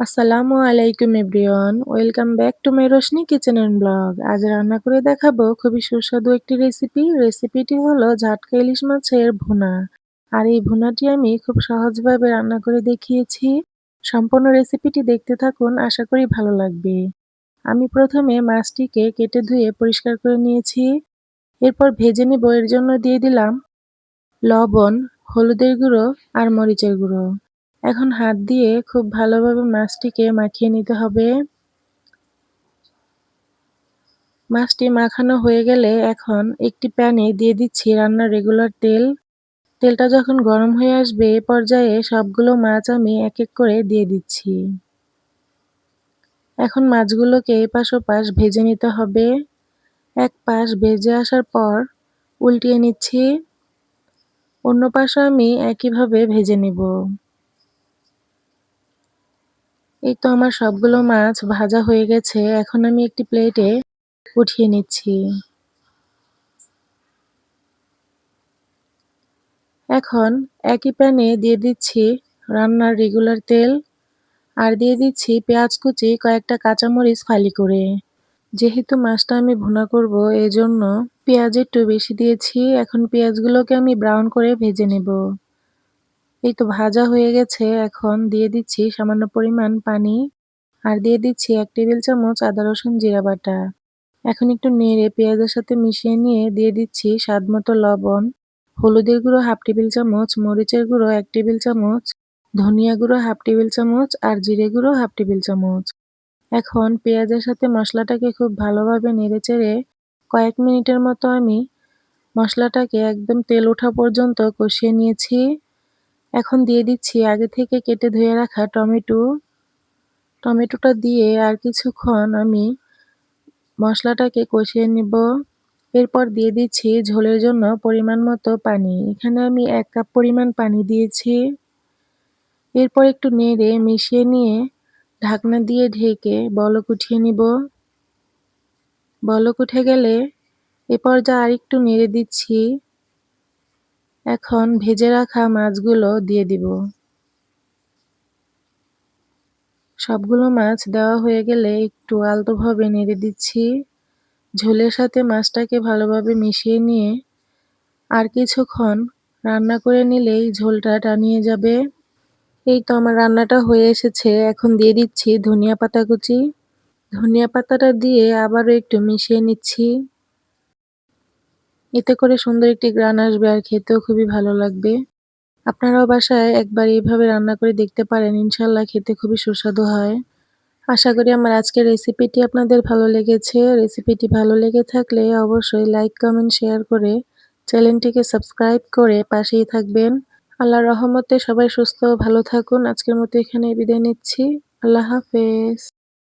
আসসালামু আলাইকুম everyone, welcome back to my Roshni kitchen and blog. আজ রান্না করে দেখাবো খুবই সুস্বাদু একটি রেসিপি। রেসিপিটি হলো ঝাটকা ইলিশ মাছের ভুনা। আর এই ভুনাটি আমি খুব সহজভাবে রান্না করে দেখিয়েছি। সম্পূর্ণ রেসিপিটি দেখতে থাকুন, আশা করি ভালো লাগবে। আমি প্রথমে মাছটিকে কেটে ধুয়ে পরিষ্কার করে নিয়েছি। এরপর ভেজে নিব, এর জন্য দিয়ে দিলাম লবণ, হলুদের গুঁড়ো আর মরিচের গুঁড়ো। এখন হাত দিয়ে খুব ভালোভাবে মাছটিকে মাখিয়ে নিতে হবে। মাছটি মাখানো হয়ে গেলে এখন একটি প্যানে দিয়ে দিচ্ছি রান্নার রেগুলার তেল। তেলটা যখন গরম হয়ে আসবে, এ পর্যায়ে সবগুলো মাছ আমি এক এক করে দিয়ে দিচ্ছি। এখন মাছগুলোকে এপাশ ওপাশ ভেজে নিতে হবে। এক পাশ ভেজে আসার পর উল্টিয়ে নিচ্ছি। অন্য পাশে আমি একইভাবে ভেজে নিব। এই তো আমার সবগুলো মাছ ভাজা হয়ে গেছে। এখন আমি একটি প্লেটে উঠিয়ে নিচ্ছি। এখন একই প্যানে দিয়ে দিচ্ছি রান্নার রেগুলার তেল আর দিয়ে দিচ্ছি পেঁয়াজ কুচি, কয়েকটা কাঁচামরিচ ফালি করে। যেহেতু মাছটা আমি ভুনা করব, এজন্য পেঁয়াজ একটু বেশি দিয়েছি। এখন পেঁয়াজগুলোকে আমি ব্রাউন করে ভেজে নেব। এই তো ভাজা হয়ে গেছে, এখন দিয়ে দিচ্ছি সামান্য পরিমাণ পানি আর দিয়ে দিচ্ছি এক টেবিল চামচ আদা, রসুন, জিরা বাটা। এখন একটু নেড়ে পেঁয়াজের সাথে মিশিয়ে নিয়ে দিয়ে দিচ্ছি স্বাদ মতো লবণ, হলুদের গুঁড়ো হাফ টেবিল চামচ, মরিচের গুঁড়ো এক টেবিল চামচ, ধনিয়া গুঁড়ো হাফ টেবিল চামচ আর জিরে গুঁড়ো হাফ টেবিল চামচ। এখন পেঁয়াজের সাথে মশলাটাকে খুব ভালোভাবে নেড়ে চেড়ে কয়েক মিনিটের মতো আমি মশলাটাকে একদম তেল ওঠা পর্যন্ত কষিয়ে নিয়েছি। এখন দিয়ে দিচ্ছি। আগে থেকে কেটে ধুয়ে রাখা টমেটো। টমেটোটা দিয়ে আর কিছুক্ষণ আমি মশলাটাকে কষিয়ে নিব। এরপর দিয়ে দিচ্ছি ঝোলের জন্য পরিমাণ মতো পানি। এখানে আমি এক কাপ পরিমাণ পানি দিয়েছি। এরপর একটু নেড়ে মিশিয়ে নিয়ে ঢাকনা দিয়ে ঢেকে বলক উঠিয়ে নিব। বলক উঠে গেলে এ পর্যায়ে আরেকটু নেড়ে দিচ্ছি। এখন ভেজে রাখা মাছগুলো দিয়ে দিব। সবগুলো মাছ দেওয়া হয়ে গেলে একটু আলতোভাবে নেড়ে দিচ্ছি। ঝোলের সাথে মাছটাকে ভালোভাবে মিশিয়ে নিয়ে আর কিছুক্ষণ রান্না করে নিলেই ঝোলটা টানিয়ে যাবে। এই তো আমার রান্নাটা হয়ে এসেছে। এখন দিয়ে দিচ্ছি ধনিয়া পাতা কুচি। ধনিয়া পাতাটা দিয়ে আবারও একটু মিশিয়ে নিচ্ছি। এতে করে সুন্দর একটি গ্রান আসবে আর খেতেও খুবই ভালো লাগবে। আপনারাও বাসায় একবার এইভাবে রান্না করে দেখতে পারেন ইনশাল্লাহ খেতে খুবই সুস্বাদু হয়। আশা করি আমার আজকের রেসিপিটি আপনাদের ভালো লেগেছে। রেসিপিটি ভালো লেগে থাকলে অবশ্যই লাইক কমেন্ট শেয়ার করে চ্যানেলটিকে সাবস্ক্রাইব করে পাশেই থাকবেন। আল্লাহর রহমতে সবাই সুস্থ ভালো থাকুন। আজকের মতো এখানে বিদায় নিচ্ছি। আল্লাহ হাফেজ।